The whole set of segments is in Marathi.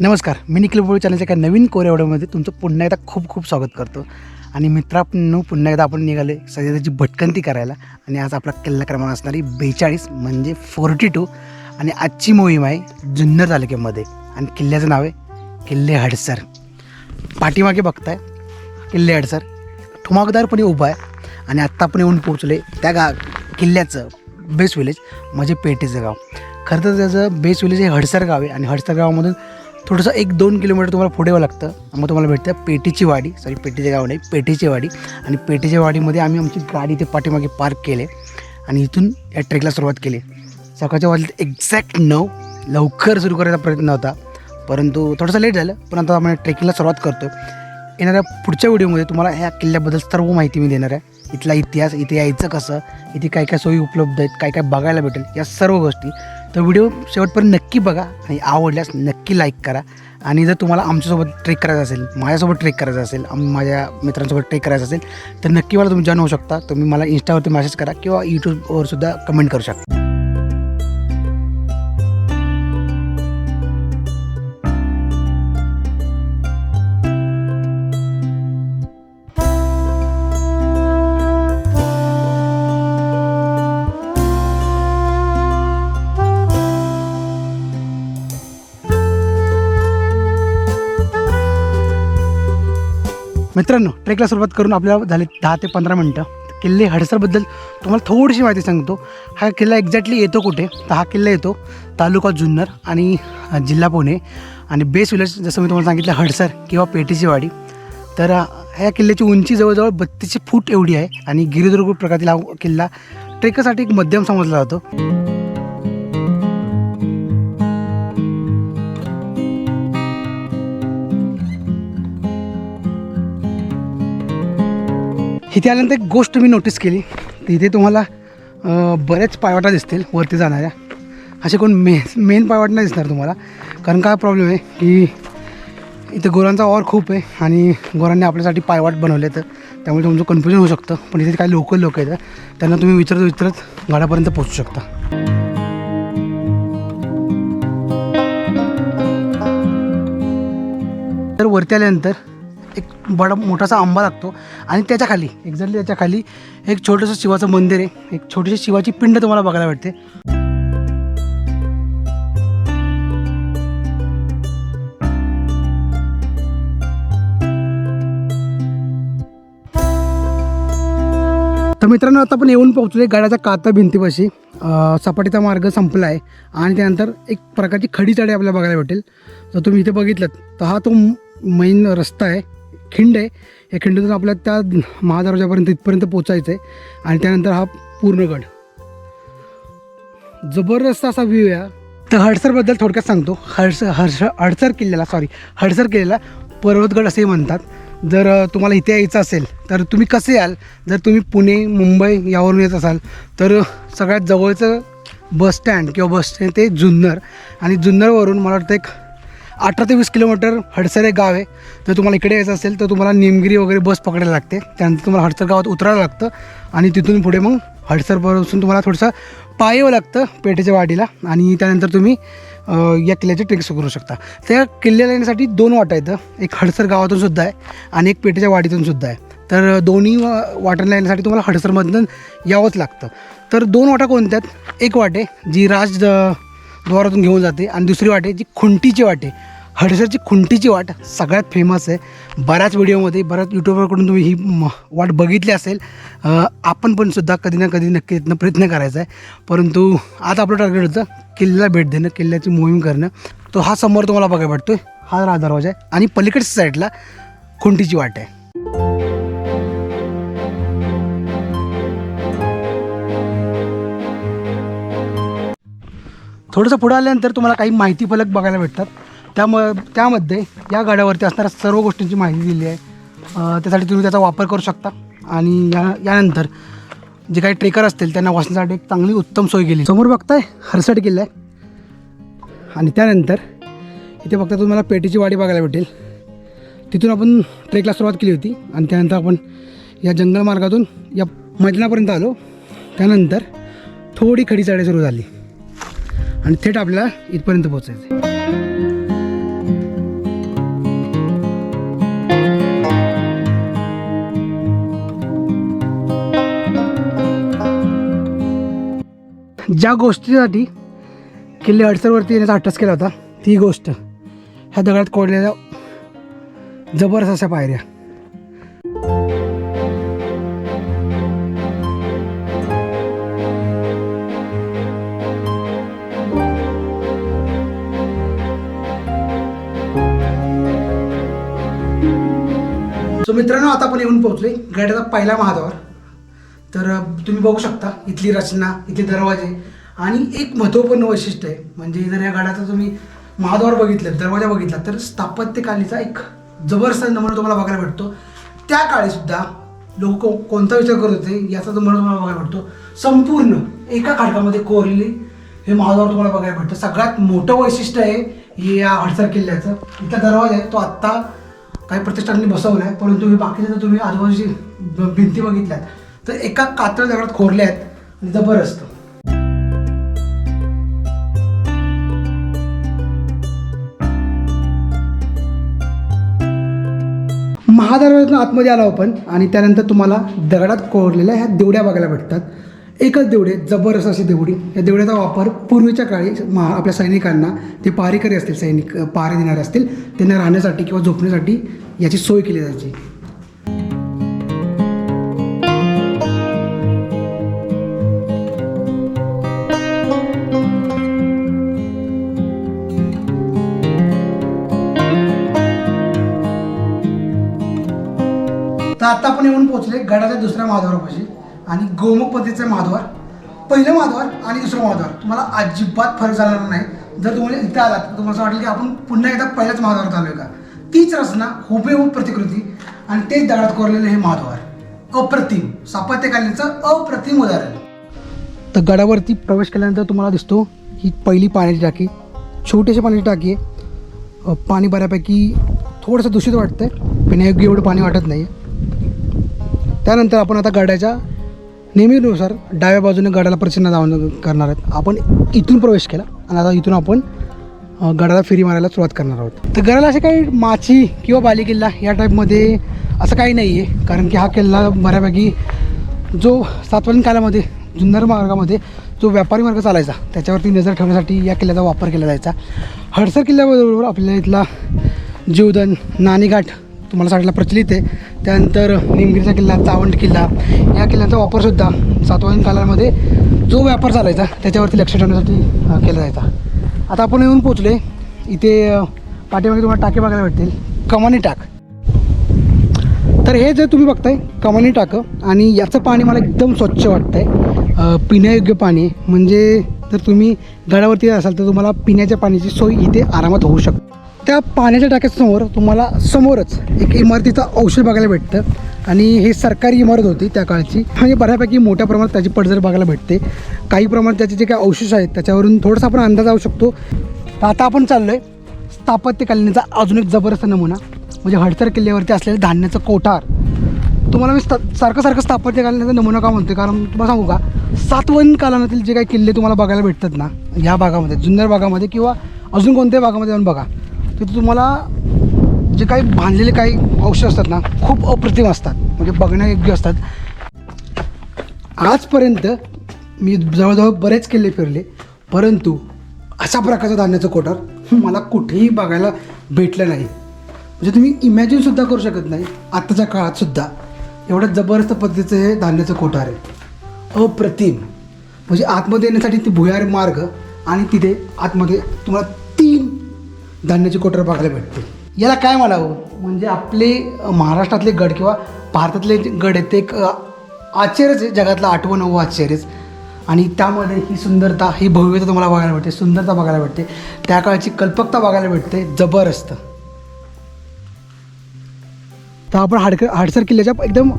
नमस्कार मी निखिल बोळ चॅनलच्या एका नवीन कोरेवाड्यामध्ये तुमचं पुन्हा एकदा खूप खूप स्वागत करतो. आणि मित्रांनो पुन्हा एकदा आपण निघाले सध्याची भटकंती करायला. आणि आज आपला किल्ला क्रमांक असणारी बेचाळीस म्हणजे फोर्टी टू. आणि आजची मोहीम आहे जुन्नर तालुक्यामध्ये. आणि किल्ल्याचं नाव आहे किल्ले हडसर. पाठीमागे बघताय किल्ले हडसर. ठुमाकदारपणे उभा आहे. आणि आत्ता आपण येऊन पोहोचले त्या गा किल्ल्याचं बेस विलेज म्हणजे पेठेचं गाव. खरं तर त्याचं बेस विलेज हे हडसर गाव आहे. आणि हडसर गावामधून थोडंसं एक दोन किलोमीटर तुम्हाला पुढे यावं लागतं. मग तुम्हाला भेटतं पेटीची वाडी. सॉरी पेटीचे गाव नाही पेटीची वाडी. आणि पेटीच्या वाडीमध्ये आम्ही आमची गाडी ते पाठीमागे पार्क केले. आणि इथून या ट्रेकला सुरुवात केली. सकाळच्या वाजले एक्झॅक्ट नऊ लवकर सुरू करायचा प्रयत्न होता. परंतु थोडंसं लेट झालं पण आता आम्ही ट्रेकिंगला सुरुवात करतो. येणाऱ्या पुढच्या व्हिडिओमध्ये तुम्हाला ह्या किल्ल्याबद्दल सर्व माहिती मी देणार आहे. इथला इतिहास इथे यायचं कसं इथे काय काय सोयी उपलब्ध आहेत काय काय बघायला भेटेल या सर्व गोष्टी तर व्हिडिओ शेवटपर्यंत नक्की बघा आणि आवडल्यास नक्की लाईक करा. आणि जर तुम्हाला आमच्यासोबत ट्रेक करायचं असेल माझ्यासोबत ट्रेक करायचं असेल माझ्या मित्रांसोबत ट्रेक करायचं असेल तर नक्की मला तुम्ही जॉईन होऊ शकता. तुम्ही मला इंस्टावरती मेसेज करा किंवा यूट्यूबवर सुद्धा कमेंट करू शकता. मित्रांनो ट्रेकला सुरुवात करून आपल्याला झाले दहा ते पंधरा मिनटं. किल्ले हडसरबद्दल तुम्हाला थोडीशी माहिती सांगतो. हा किल्ला एक्झॅक्टली येतो कुठे? तर हा किल्ला येतो तालुका जुन्नर आणि जिल्हा पुणे आणि बेस विलेज जसं मी तुम्हाला सांगितलं हडसर किंवा पेटीची वाडी तर ह्या किल्ल्याची उंची जवळजवळ बत्तीसशे फूट एवढी आहे आणि गिरिदुर्ग प्रकारातील हा किल्ला ट्रेकसाठी एक मध्यम समजला जातो. इथे आल्यानंतर एक गोष्ट मी नोटीस केली. तर इथे तुम्हाला बऱ्याच पायवाटा दिसतील वरती जाणाऱ्या. असे कोण मे मेन पायवाट नाही दिसणार तुम्हाला. कारण काय प्रॉब्लेम आहे की इथे गोरांचा ऑर खूप आहे आणि गोरांनी आपल्यासाठी पायवाट बनवले तर त्यामुळे तुमचं कन्फ्युजन होऊ शकतं. पण इथे काही लोकल लोक आहेत. त्यांना तुम्ही विचारत विचारत गाड्यापर्यंत पोहोचू शकता. तर वरती आल्यानंतर एक बडा मोठासा आंबा लागतो आणि त्याच्याखाली एक्झॅक्टली त्याच्याखाली एक छोटंसं शिवाचं मंदिर आहे. एक छोटीशी शिवाची पिंड तुम्हाला बघायला भेटते. तर मित्रांनो आता आपण येऊन पोहोचले गाड्याच्या काता भिंतीपाशी. सपाटीचा मार्ग संपला आहे आणि त्यानंतर एक प्रकारची खडी चढी आपल्याला बघायला भेटेल. जर तुम्ही इथे बघितलं तर हा तो मेन रस्ता आहे. खिंड आहे. या खिंडीतून आपल्याला त्या महादरवाजापर्यंत इथपर्यंत पोचायचं आहे आणि त्यानंतर हा पूर्णगड जबरदस्त असा व्ह्यू आहे तर हडसरबद्दल थोडक्यात सांगतो. हडसर हर्ष हडसर किल्ल्याला सॉरी हडसर किल्ल्याला पर्वतगड असेही म्हणतात. जर तुम्हाला इथे यायचं असेल तर तुम्ही कसे याल? जर तुम्ही पुणे मुंबई यावरून येत असाल तर सगळ्यात जवळचं बस स्टँड किंवा बस स्टँड ते जुन्नर. आणि जुन्नरवरून मला वाटतं एक अठरा ते वीस किलोमीटर हडसर एक गाव आहे. जर तुम्हाला इकडे यायचं असेल तर तुम्हाला निमगिरी वगैरे बस पकडायला लागते. त्यानंतर तुम्हाला हडसर गावात उतरायला लागतं आणि तिथून पुढे मग हडसरपासून तुम्हाला थोडंसं पाय यावं लागतं पेठेच्या वाडीला आणि त्यानंतर तुम्ही या किल्ल्याची ट्रेक्स करू शकता. त्या किल्ल्याला येण्यासाठी दोन वाटा आहेत. एक हडसर गावातून सुद्धा आहे आणि एक पेठेच्या वाडीतून सुद्धा आहे. तर दोन्ही वाटांना येण्यासाठी तुम्हाला हडसरमधून यावंच लागतं. तर दोन वाटा कोणत्या आहेत? एक वाटे जी राज द्वारातून घेऊन जाते. आणि दुसरी वाट आहे जी खुंटीची वाट आहे. हडसरची खुंटीची वाट सगळ्यात फेमस आहे. बऱ्याच व्हिडिओमध्ये बऱ्याच यूट्यूबरकडून तुम्ही ही म- वाट बघितली असेल. आपण पण सुद्धा कधी ना कधी नक्की इथनं प्रयत्न करायचा आहे. परंतु आज आपलं टार्गेट होतं किल्ल्याला भेट देणं किल्ल्याची मोहीम करणं. तो हा समोर तुम्हाला बघायला आहे हा राज दरवाजा आहे. आणि पलीकडच्या साईडला खुंटीची वाट आहे. थोडंसं पुढं आल्यानंतर तुम्हाला काही माहिती फलक बघायला भेटतात. त्याम त्यामध्ये या गाड्यावरती असणाऱ्या सर्व गोष्टींची माहिती दिली आहे. त्यासाठी तुम्ही त्याचा वापर करू शकता. आणि या यानंतर जे काही ट्रेकर असतील त्यांना वाचण्यासाठी एक चांगली उत्तम सोय केली. समोर बघताय हरसट किल्ला आहे. आणि त्यानंतर इथे बघता तुम्हाला पेटीची वाडी बघायला भेटेल. तिथून आपण ट्रेकला सुरुवात केली होती. आणि त्यानंतर आपण या जंगल मार्गातून या मैदानापर्यंत आलो. त्यानंतर थोडी खडी चढाई सुरू झाली. आणि थेट आपल्याला इथपर्यंत पोचायचं ज्या गोष्टीसाठी किल्ले अडसरवरती येण्याचा अट्टस केला होता ती गोष्ट ह्या दगडात कोडलेल्या जबरदस्त अशा पायऱ्या. मित्रांनो आता आपण येऊन पोहोचले गडाचा पहिला महाद्वार. तर तुम्ही बघू शकता इथली रचना इथले दरवाजे आणि एक महत्त्वपूर्ण वैशिष्ट्य आहे. म्हणजे जर या गडाचा तुम्ही महाद्वार बघितलं दरवाजा बघितला तर स्थापत्यकालीचा एक जबरदस्त नमुना तुम्हाला बघायला भेटतो. त्या काळीसुद्धा लोक कोणता विचार करत होते याचा नमुना तुम्हाला बघायला भेटतो. संपूर्ण एका खडकामध्ये कोरलेली हे महाद्वार तुम्हाला बघायला भेटतं. सगळ्यात मोठं वैशिष्ट्य आहे हे या हडसर किल्ल्याचं. इथला दरवाजा आहे तो आत्ता काही प्रतिष्ठाननी बसवलं आहे परंतु हे बाकीचे जर तुम्ही आजूबाजूची भिंती बघितल्यात तर एका कातळ दगडात कोरल्या आहेत आणि जबरदस्त महादरवाज्यातून आतमध्ये आलो आपण आणि त्यानंतर तुम्हाला दगडात कोरलेल्या ह्या देवड्या बघायला भेटतात. एकच देवडे जबरदस्त अशी देवडी या देवड्याचा वापर पूर्वीच्या काळी महा आपल्या सैनिकांना ते पारेकरी असतील सैनिक पारे देणारे असतील त्यांना राहण्यासाठी किंवा झोपण्यासाठी याची सोय केली जायची. तर आता आपण येऊन पोहोचले गडाच्या दुसऱ्या महाद्वारापाशी. आणि गोमुख पद्धतीचं माधवार पहिलं माधवार आणि दुसरं माधवार तुम्हाला अजिबात फरक जाणार नाही. जर तुम्हाला इथं आलात तर तुम्हाला असं वाटेल की आपण पुन्हा एकदा पहिल्याच महाद्वारात आलोय का? तीच रचना हुबेहूब प्रतिकृती आणि तेच दगडात कोरलेलं हे माधवार अप्रतिम. स्थापत्यकालीनचं अप्रतिम उदाहरण. तर गडावरती प्रवेश केल्यानंतर तुम्हाला दिसतो ही पहिली पाण्याची टाकी. छोटीशी पाण्याची टाकी आहे. पाणी बऱ्यापैकी थोडंसं दूषित वाटतं आहे पिण्यायोग्य एवढं पाणी वाटत नाही त्यानंतर आपण आता गडाच्या नेहमीनुसार डाव्या बाजूने गडाला प्रसन्न जाऊन करणार आहेत. आपण इथून प्रवेश केला आणि आता इथून आपण गडाला फेरी मारायला सुरुवात करणार आहोत. तर गडाला असे काही माची किंवा बाली किल्ला या टाईपमध्ये असं काही नाही आहे कारण की हा किल्ला बऱ्यापैकी जो सातवाहन कालामध्ये जुन्नर मार्गामध्ये जो व्यापारी मार्ग चालायचा त्याच्यावरती नजर ठेवण्यासाठी या किल्ल्याचा वापर केला जायचा. हडसर किल्ल्याबरोबर आपल्याला इथला जीवदन नाणेघाट तुम्हाला सांगितलं प्रचलित आहे. त्यानंतर निमगिरीचा किल्ला चावंड किल्ला या किल्ल्यांचा वापरसुद्धा सातवाहन कालामध्ये जो व्यापार चालायचा त्याच्यावरती लक्ष ठेवण्यासाठी केला जायचा. आता आपण येऊन पोचले इथे पाठीमागे तुम्हाला टाके बघायला भेटतील. कमानी टाक. तर हे जे तुम्ही बघताय कमानी टाकं आणि याचं पाणी मला एकदम स्वच्छ वाटतंय. आहे पिण्यायोग्य पाणी म्हणजे जर तुम्ही गडावरती असाल तर तुम्हाला पिण्याच्या पाण्याची सोय इथे आरामात होऊ शकते. त्या पाण्याच्या टाक्यासमोर तुम्हाला समोरच एक इमारतीचं औषध बघायला भेटतं. आणि हे सरकारी इमारत होती त्या काळची. म्हणजे बऱ्यापैकी मोठ्या प्रमाणात त्याची पडझड बघायला भेटते. काही प्रमाणात त्याचे जे काही अवशेष आहेत त्याच्यावरून थोडासा आपण अंदाज लावू शकतो. तर आता आपण चाललो आहे स्थापत्यकालीनचा अजून एक जबरदस्त नमुना. म्हणजे हडसर किल्ल्यावरती असलेलं धान्याचं कोठार. तुम्हाला मी sta- सारखं सारखं स्थापत्यकालीनचा नमुना का म्हणते कारण तुम्हाला सांगू का? सातवन कालानातील जे काही किल्ले तुम्हाला बघायला भेटतात ना ह्या भागामध्ये जुन्नर भागामध्ये किंवा अजून कोणत्याही भागामध्ये जाऊन बघा. तिथे तुम्हाला जे काही बांधलेले काही औषध असतात ना खूप अप्रतिम असतात. म्हणजे बघण्यायोग्य असतात. आजपर्यंत मी जवळजवळ बरेच किल्ले फिरले परंतु अशा प्रकारचं धान्याचं कोठार मला कुठेही बघायला भेटलं नाही. म्हणजे तुम्ही इमॅजिनसुद्धा करू शकत नाही आत्ताच्या काळातसुद्धा एवढं जबरदस्त पद्धतीचं हे धान्याचं कोठार आहे. अप्रतिम. म्हणजे आतमध्ये येण्यासाठी ते भुयार मार्ग आणि तिथे आतमध्ये तुम्हाला धान्याची कोटर बघायला भेटते. याला काय म्हणावं? म्हणजे आपले महाराष्ट्रातले गड किंवा भारतातले जे गड आहेत ते एक आश्चर्यच आहे. जगातलं आठवं नवं आश्चर्यच आणि त्यामध्ये ही सुंदरता ही भव्यता तुम्हाला बघायला भेटते. सुंदरता बघायला भेटते. त्या काळची कल्पकता बघायला भेटते. जबरदस्त. तर आपण हाडकर हाडसर किल्ल्याच्या एकदम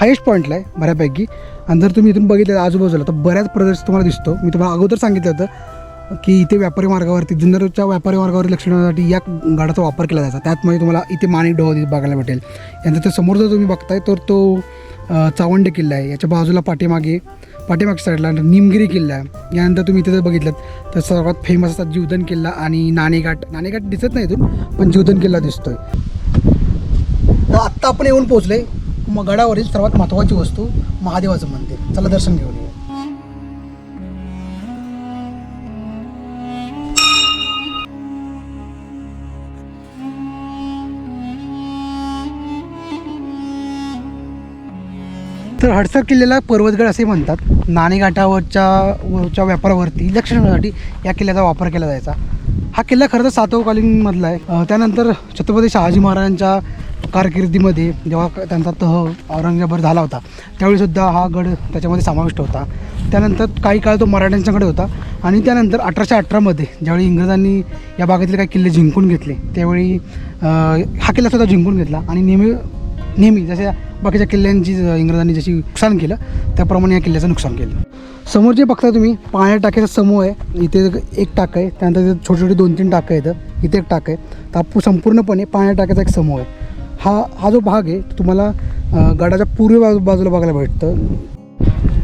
हायेस्ट पॉईंटला आहे बऱ्यापैकी. आणि जर तुम्ही इथून बघितलं आजूबाजूला तर बऱ्याच प्रदेश तुम्हाला दिसतो. मी तुम्हाला अगोदर सांगितलं होतं की इथे व्यापारी मार्गावरती जुन्नरच्या व्यापारी मार्गावर लक्ष ठेवण्यासाठी या गाडाचा वापर केला जायचा. त्यातमध्ये तुम्हाला इथे माणिक डोह बघायला भेटेल. यानंतर समोर जर तुम्ही बघताय तर तो चावंडे किल्ला आहे. याच्या बाजूला पाठीमागे पाठीमागच्या साईडला निमगिरी किल्ला आहे. यानंतर तुम्ही इथे जर बघितलं तर सर्वात फेमस असतात जीवधन किल्ला आणि नाणेघाट. नाणेघाट दिसत नाही इथून पण जीवधन किल्ला दिसतोय. तर आत्ता आपण येऊन पोहोचले मग गडावरील सर्वात महत्त्वाची वस्तू महादेवाचं मंदिर. चला दर्शन घेऊन तर हडसर किल्ल्याला पर्वतगड असे म्हणतात. नाणेघाटावरच्या वरच्या व्यापारावरती लक्ष ठेवण्यासाठी या किल्ल्याचा वापर केला जायचा. हा किल्ला खरं तर सातवकालीनमधला आहे. त्यानंतर छत्रपती शहाजी महाराजांच्या कारकिर्दीमध्ये जेव्हा त्यांचा तह औरंगजेबावर झाला होता त्यावेळीसुद्धा हा गड त्याच्यामध्ये समाविष्ट होता. त्यानंतर काही काळ तो मराठ्यांच्याकडे होता आणि त्यानंतर अठराशे अठरामध्ये ज्यावेळी इंग्रजांनी या भागातील काही किल्ले जिंकून घेतले त्यावेळी हा किल्लासुद्धा जिंकून घेतला आणि नेहमी नेहमी जशा बाकीच्या किल्ल्यांची ज- इंग्रजांनी जशी नुकसान केलं त्याप्रमाणे या किल्ल्याचं नुकसान केलं. समोर जे बघता तुम्ही पाण्या टाक्याचा समूह आहे. इथे एक टाकं आहे. त्यानंतर तिथे छोटे छोटे दोन तीन टाकं आहेत. इथे एक टाकं आहे. तर संपूर्णपणे पाण्या टाक्याचा एक समूह आहे. हा हा जो भाग आहे तो तुम्हाला गडाच्या पूर्व बाजू बाजूला बघायला भेटतं.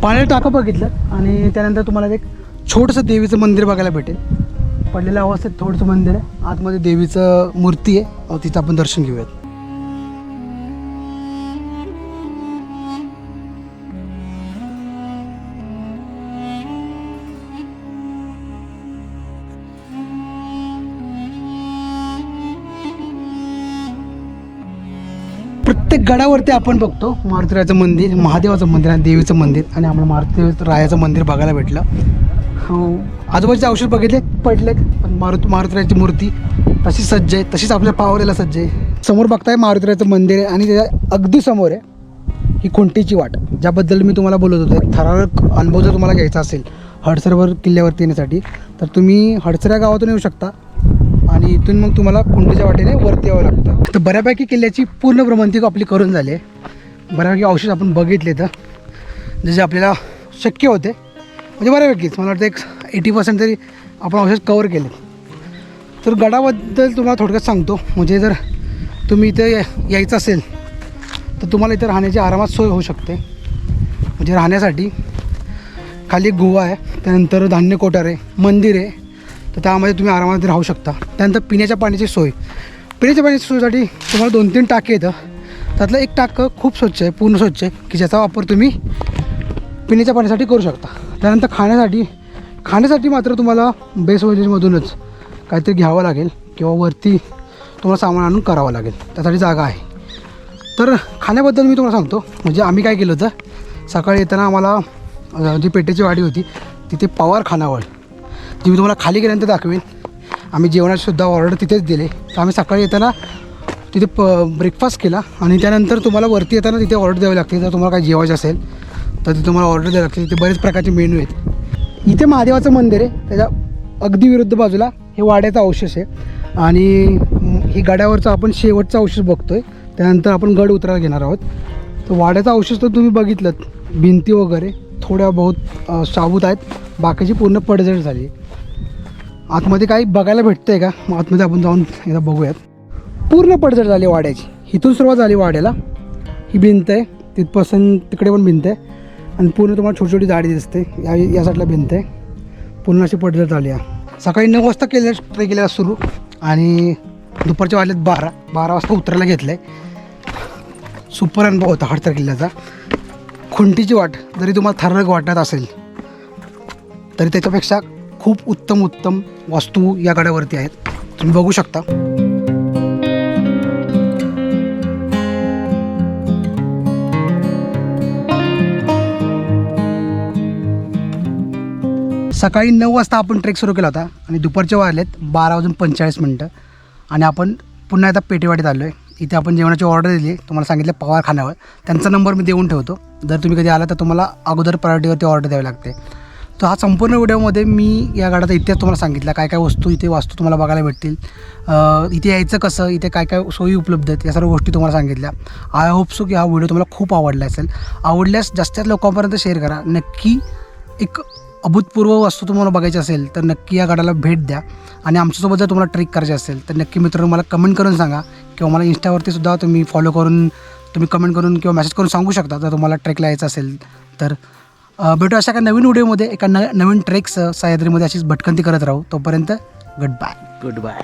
पाण्या टाकं बघितलं आणि त्यानंतर तुम्हाला एक छोटंसं देवीचं मंदिर बघायला भेटेल. पडलेल्या अवस्थेत थोडंसं मंदिर आहे. आतमध्ये देवीचं मूर्ती आहे. तिचं आपण दर्शन घेऊयात. गडावरती आपण बघतो मारुतीरायाचं मंदिर महादेवाचं मंदिर आणि देवीचं मंदिर आणि आम्हाला मारुती रायाचं मंदिर बघायला भेटलं. हो आजूबाजूचे औषध बघितले? पडलेत पण मारुती मारुतीरायाची मूर्ती तशी सज्ज आहे तशीच आपल्या पावलेला सज्ज आहे. समोर बघताय मारुतीरायाचं मंदिर आहे आणि त्याच्या अगदी समोर आहे ही खुंटीची वाट ज्याबद्दल मी तुम्हाला बोलत होतो. एक ठराविक अनुभव जर तुम्हाला घ्यायचा असेल हडसरवर किल्ल्यावरती येण्यासाठी तर तुम्ही हडसर या गावातून येऊ शकता. आणि इथून मग तुम्हाला कुंडीच्या वाटेने वरती यावं लागतं. तर बऱ्यापैकी किल्ल्याची पूर्ण भ्रमंती आपली करून झाली आहे. बऱ्यापैकी अवशेष आपण बघितले तर जसे आपल्याला शक्य होते. म्हणजे बऱ्यापैकीच मला वाटतं एक एटी पर्सेंट तरी आपण अवशेष कवर केले तर गडाबद्दल तुम्हाला थोडक्यात सांगतो. म्हणजे जर तुम्ही इथे यायचं असेल तर तुम्हाला इथे राहण्याची आरामात सोय होऊ शकते. म्हणजे राहण्यासाठी खाली गुहा आहे त्यानंतर धान्य कोठार आहे मंदिर आहे तर त्यामध्ये तुम्ही आरामात राहू शकता. त्यानंतर पिण्याच्या पाण्याची सोय. पिण्याच्या पाण्याच्या सोयीसाठी तुम्हाला दोन तीन टाके येतं. त्यातलं एक टाकं खूप स्वच्छ आहे पूर्ण स्वच्छ आहे की ज्याचा वापर तुम्ही पिण्याच्या पाण्यासाठी करू शकता. त्यानंतर खाण्यासाठी खाण्यासाठी मात्र तुम्हाला बेस वॉलेजमधूनच काहीतरी घ्यावं लागेल किंवा वरती तुम्हाला सामान आणून करावं लागेल. त्यासाठी जागा आहे. तर खाण्याबद्दल मी तुम्हाला सांगतो. म्हणजे आम्ही काय केलं होतं? सकाळी येताना आम्हाला जी पेटेची वाडी होती तिथे पवार खानावळ. जी मी तुम्हाला खाली गेल्यानंतर दाखवेन. आम्ही जेवणाचीसुद्धा ऑर्डर तिथेच दिले. तर आम्ही सकाळी येताना तिथे प ब्रेकफास्ट केला. आणि त्यानंतर तुम्हाला वरती येताना तिथे ऑर्डर द्यावी लागते. जर तुम्हाला काही जेवायचं असेल तर तिथे तुम्हाला ऑर्डर द्यावी लागते. तिथे बरेच प्रकारचे मेनू आहेत. इथे महादेवाचं मंदिर आहे. त्याच्या अगदी विरुद्ध बाजूला हे वाड्याचा अवशेष आहे. आणि हे ही आपण शेवटचा अवशेष आहे त्यानंतर आपण गड उतरायला घेणार आहोत. तर वाड्याचा अवशेष तर तुम्ही बघितलं भिंती वगैरे थोड्या बहुत साबूत आहेत. बाकीची पूर्ण पडझड झाली आतमध्ये काही बघायला भेटतंय का? मग आतमध्ये आपण जाऊन एकदा बघूयात. पूर्ण पडझड झाली वाड्याची. इथून सुरुवात झाली वाड्याला. ही भिंत आहे. तिथपासून तिकडे पण भिंत आहे. आणि पूर्ण तुम्हाला छोटी छोटी झाडी दिसते. या या साईडला भिंत आहे. पूर्ण अशी पडझड झाली आहे. सकाळी नऊ वाजता केले ट्रे केलेला सुरू. आणि दुपारच्या वाजलेत बारा. बारा वाजता उतरायला घेतलं आहे सुपर अनुभव होता हडतर किल्ल्याचा. खुंटीची वाट जरी तुम्हाला थरक वाटत असेल तरी त्याच्यापेक्षा खूप उत्तम उत्तम वास्तू या गडावरती आहेत. तुम्ही बघू शकता. सकाळी नऊ वाजता आपण ट्रेक सुरू केला होता आणि दुपारचे वाजलेत बारा वाजून पंचेचाळीस मिनटं. आणि आपण पुन्हा एकदा पेटेवाडीत आलो आहे इथे आपण जेवणाची ऑर्डर दिली. तुम्हाला सांगितलं पवार खाण्यावर त्यांचा नंबर मी देऊन ठेवतो. जर तुम्ही कधी आला तर तुम्हाला अगोदर प्रायोरिटीवरती ऑर्डर द्यावी लागते. तर हा संपूर्ण व्हिडिओमध्ये मी या गाड्याचा इतिहास तुम्हाला सांगितला. काय काय वस्तू इथे वास्तू तुम्हाला बघायला भेटतील. इथे यायचं कसं? इथे काय काय सोयी उपलब्ध आहेत? या सर्व गोष्टी तुम्हाला सांगितल्या. आय होप सो की हा व्हिडिओ तुम्हाला खूप आवडला असेल. आवडल्यास जास्तीत लोकांपर्यंत शेअर करा. नक्की एक अभूतपूर्व वस्तू तुम्हाला बघायची असेल तर नक्की या गाड्याला भेट द्या. आणि आमच्यासोबत जर तुम्हाला ट्रेक करायची असेल तर नक्की मित्रांनो मला कमेंट करून सांगा. किंवा मला इन्स्टावरती सुद्धा तुम्ही फॉलो करून तुम्ही कमेंट करून किंवा मेसेज करून सांगू शकता. जर तुम्हाला ट्रेकला यायचं असेल तर भेटू अशा एका नवीन व्हिडिओमध्ये एका न नवीन ट्रेक्स सह्याद्रीमध्ये अशीच भटकंती करत राहू. तोपर्यंत गुड बाय गुड बाय